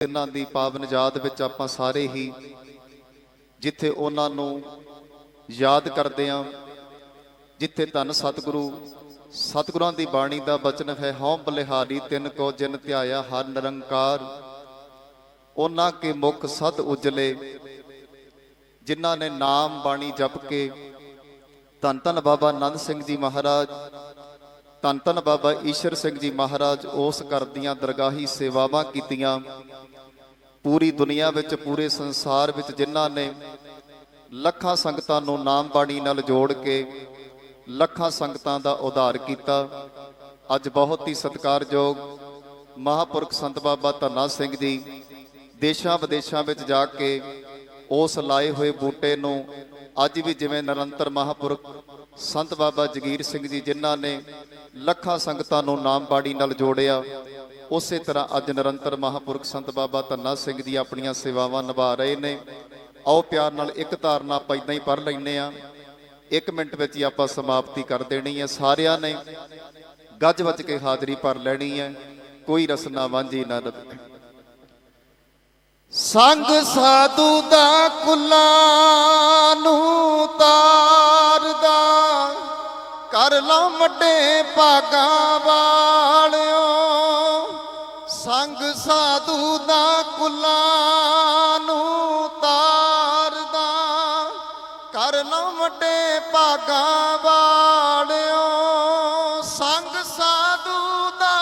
ਦਿਨਾਂ ਦੀ ਪਾਵਨ ਯਾਦ ਵਿੱਚ ਆਪਾਂ ਸਾਰੇ ਹੀ ਜਿੱਥੇ ਉਹਨਾਂ ਨੂੰ ਯਾਦ ਕਰਦੇ ਆਂ, ਜਿੱਥੇ ਧੰਨ ਸਤਿਗੁਰੂ, ਸਤਿਗੁਰਾਂ ਦੀ ਬਾਣੀ ਦਾ ਬਚਨ ਹੈ, ਹਉ ਬਲਿਹਾਰੀ ਤਿੰਨ ਕੋ ਜਿਨ ਧਿਆਇਆ ਹਰ ਨਿਰੰਕਾਰ। ਉਹਨਾਂ ਕੇ ਮੁਖ ਸਦ ਉਜਲੇ, ਜਿਨ੍ਹਾਂ ਨੇ ਨਾਮ ਬਾਣੀ ਜਪ ਕੇ, ਧੰਨ ਧੰਨ ਬਾਬਾ ਆਨੰਦ ਸਿੰਘ ਜੀ ਮਹਾਰਾਜ ਧੰਨ ਧੰਨ ਬਾਬਾ ਈਸ਼ਰ ਸਿੰਘ ਜੀ ਮਹਾਰਾਜ ਉਸ ਘਰ ਦੀਆਂ ਦਰਗਾਹੀ ਸੇਵਾਵਾਂ ਕੀਤੀਆਂ। ਪੂਰੀ ਦੁਨੀਆ ਵਿੱਚ, ਪੂਰੇ ਸੰਸਾਰ ਵਿੱਚ ਜਿਨ੍ਹਾਂ ਨੇ ਲੱਖਾਂ ਸੰਗਤਾਂ ਨੂੰ ਨਾਮ ਬਾਣੀ ਨਾਲ ਜੋੜ ਕੇ ਲੱਖਾਂ ਸੰਗਤਾਂ ਦਾ ਉਧਾਰ ਕੀਤਾ। ਅੱਜ ਬਹੁਤ ਹੀ ਸਤਿਕਾਰਯੋਗ ਮਹਾਪੁਰਖ ਸੰਤ ਬਾਬਾ ਧੰਨਾ ਸਿੰਘ ਜੀ ਦੇਸ਼ਾਂ ਵਿਦੇਸ਼ਾਂ ਵਿੱਚ ਜਾ ਕੇ ਉਸ ਲਾਏ ਹੋਏ ਬੂਟੇ ਨੂੰ ਅੱਜ ਵੀ ਜਿਵੇਂ ਨਿਰੰਤਰ ਮਹਾਪੁਰਖ ਸੰਤ ਬਾਬਾ ਜਗੀਰ ਸਿੰਘ ਜੀ ਜਿਨ੍ਹਾਂ ਨੇ ਲੱਖਾਂ ਸੰਗਤਾਂ ਨੂੰ ਨਾਮ ਬਾੜੀ ਨਾਲ ਜੋੜਿਆ, ਉਸੇ ਤਰ੍ਹਾਂ ਅੱਜ ਨਿਰੰਤਰ ਮਹਾਪੁਰਖ ਸੰਤ ਬਾਬਾ ਧੰਨਾ ਸਿੰਘ ਜੀ ਆਪਣੀਆਂ ਸੇਵਾਵਾਂ ਨਿਭਾ ਰਹੇ ਨੇ। ਆਓ ਪਿਆਰ ਨਾਲ ਇੱਕ ਧਾਰਨਾ ਆਪਾਂ ਇਦਾਂ ਹੀ ਪੜ੍ਹ ਲੈਨੇ ਆ ਇੱਕ ਮਿੰਟ ਵਿੱਚ ਹੀ ਆਪਾਂ ਸਮਾਪਤੀ ਕਰ ਦੇਣੀ ਹੈ। ਸਾਰਿਆਂ ਨੇ ਗੱਜ ਵੱਜ ਕੇ ਹਾਜ਼ਰੀ ਭਰ ਲੈਣੀ ਹੈ। ਕੋਈ ਰਸਨਾ ਵਾਂਝੀ ਨਾ ਰਵੇ ਸੰਗ ਸਾਧੂ ਦਾ ਕੁਲਾ ਨੂੰ ਕਰ ਲਾ ਮੱਡੇ ਭਾਗਾ ਵਾਲਿਓ। ਸੰਗ ਸਾਧੂ ਦਾ ਕੁੱਲਾ ਨੂੰ ਤਾਰਦਾ। ਕਰ ਲਾ ਮੱਡੇ ਭਾਗਾ ਵਾਲਿਓ। ਸੰਗ ਸਾਧੂ ਦਾ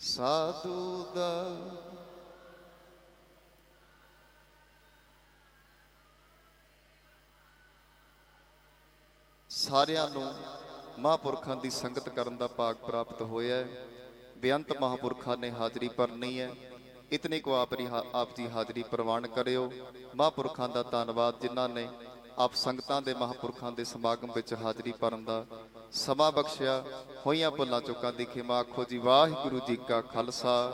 ਸਾਧੂ ਦਾ ਸਾਰਿਆਂ ਨੂੰ ਮਹਾਂਪੁਰਖਾਂ ਦੀ ਸੰਗਤ ਕਰਨ ਦਾ ਭਾਗ ਪ੍ਰਾਪਤ ਹੋਇਆ ਹੈ। ਬੇਅੰਤ ਮਹਾਂਪੁਰਖਾਂ ਨੇ ਹਾਜ਼ਰੀ ਭਰਨੀ ਹੈ। ਇਤਨੇ ਕੋ ਆਪ ਰਿਹਾ ਆਪ ਦੀ ਹਾਜ਼ਰੀ ਪ੍ਰਵਾਨ ਕਰਿਓ। ਮਹਾਂਪੁਰਖਾਂ ਦਾ ਧੰਨਵਾਦ ਜਿਨ੍ਹਾਂ ਨੇ ਆਪ ਸੰਗਤਾਂ ਦੇ ਮਹਾਂਪੁਰਖਾਂ ਦੇ ਸਮਾਗਮ ਵਿੱਚ ਹਾਜ਼ਰੀ ਭਰਨ ਦਾ ਸਮਾਂ ਬਖਸ਼ਿਆ। ਹੋਈਆਂ ਭੁੱਲਾਂ ਚੁੱਕਾਂ ਦੀ ਖਿਮਾ ਆਖੋ ਜੀ। ਵਾਹਿਗੁਰੂ ਜੀ ਕਾ ਖਾਲਸਾ।